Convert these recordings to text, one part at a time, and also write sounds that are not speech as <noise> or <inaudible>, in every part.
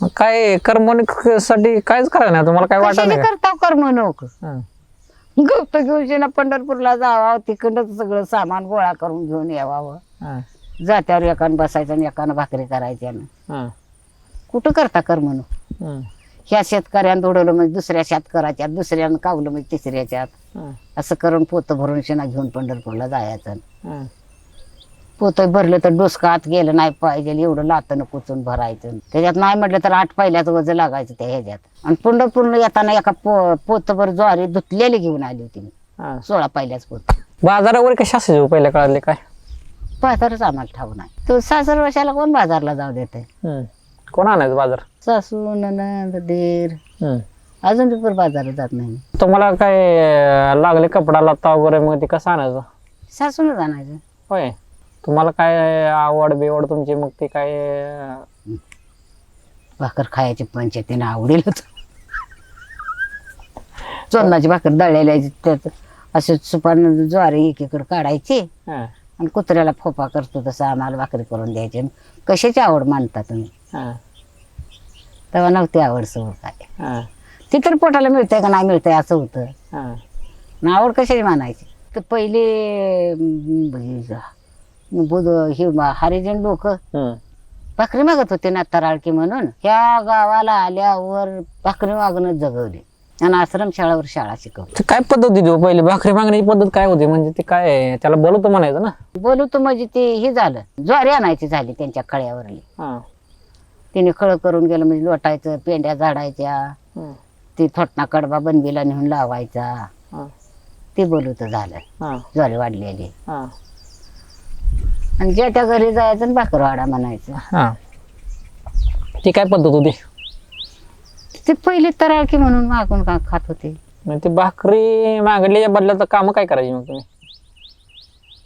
मग काय कर्मणीसाठी कायच करायला नाही तुम्हाला काय वाटत कशाने नाही का? करता कर्मणूक हं. गप्प घेऊन पंढरपूरला जावा तिकडं सगळं सामान गोळा करून घेऊन यावावं हं. जात्यावर एकानं बसायचं आणि एकानं भाकरी करायच्या हं. कुठं करता कर्मणूक हं. ह्या शेतकऱ्यानं दोडवलं म्हणजे दुसऱ्या शेतकऱ्याच्यात दुसऱ्यानं कावलं म्हणजे तिसऱ्याच्यात हं. असं करून पोतं भरून शिना घेऊन पंढरपूरला जायचं हं. पोतं भरलं तर डोसकं आत गेलं नाही पाहिजे एवढं लातनं कुचून भरायचं. त्याच्यात नाही म्हटलं तर आठ पहिल्याच वज लागायचं त्या ह्याच्यात. आणि पंढरपूरला येताना एका पो पोतभर ज्वारी धुतलेली घेऊन आली होती मी. सोळा पहिल्याच पोत. बाजारावर कशी असायची हो पहिल्या काळातले काय? बाजारच आम्हाला ठाऊ नाही. तो सासर वर्षाला कोण बाजारला जाऊ देते. कोण आणायचं बाजार? सासू ननंद दीर. हं. अजून पण बाजारात जात नाही. तुम्हाला काय लागले कपडा लत्ता वगैरे मग ते कसं आणायचं? सासून जाणायचं होय. तुम्हाला काय आवड बिवड तुमची मग ती काय भाकर खायची पंचायतीने आवडेल होत <laughs> चोन्नाची भाकर दळलेली त्यात असे सुपान ज्वारी एकीकडे काढायची हं. आणि कुत्र्याला फोपा करतो तसं आम्हाला भाकरी करून द्यायची कशाची आवड मानता तुम्ही हं. तेव्हा नव्हती आवड सवड काय हं. ती तर पोटाला मिळतंय का नाही मिळतंय असं होतं हं. आणि आवड कशाची मानायची तर पहिले अं, बुध हे हरिजन लोक. भाकरी मागत होते ना तराळकी म्हणून. ह्या गावाला आल्यावर भाकरी मागणं जगवली. आणि आश्रमशाळावर शाळा शिकवली. ते काय पद्धत होती हो? पहिली भाकरी मागण्याची पद्धत काय होती? म्हणजे ते काय त्याला बोलवतो म्हणायचं ना? बोलू तर म्हणजे ते हे झालं. ज्वारी आणायची झाली त्यांच्या खळ्यावरली. हं. तिने खळ करून गेलं म्हणजे लोटायचं पेंड्या झाडायच्या. हं. ती थोटना कडबा बनबीला नेऊन लावायचा. हं. ते बोलूत झालं. हं. ज्वारी वाढलेली. हं. आणि ज्या त्या घरी जायचं आणि भाकर वाडा म्हणायचं. हं. ती काय पद्धत होती? ते पहिले तराळकी म्हणून मागून का खात होते. मग ती भाकरी मागण्याच्या बदल्यात काम काय करायची मग तुम्ही?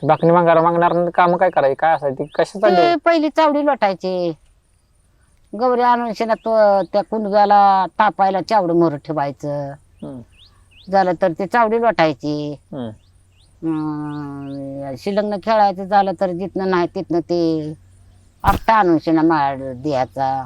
ती भाकरी मागायला मागणार काम काय करायची? काय असायची? कशासाठी? ते पहिली चावडी लोटायची. गौरी आणून शेणात तो त्या कुंडगाला तापायला चावडं मोर ठेवायचं. झालं तर ते चावडी लोटायची. अं, शिलंगनं खेळायचं झालं तर जिथनं नाही तिथनं ते आपटा आणून शिना माळ द्यायचा.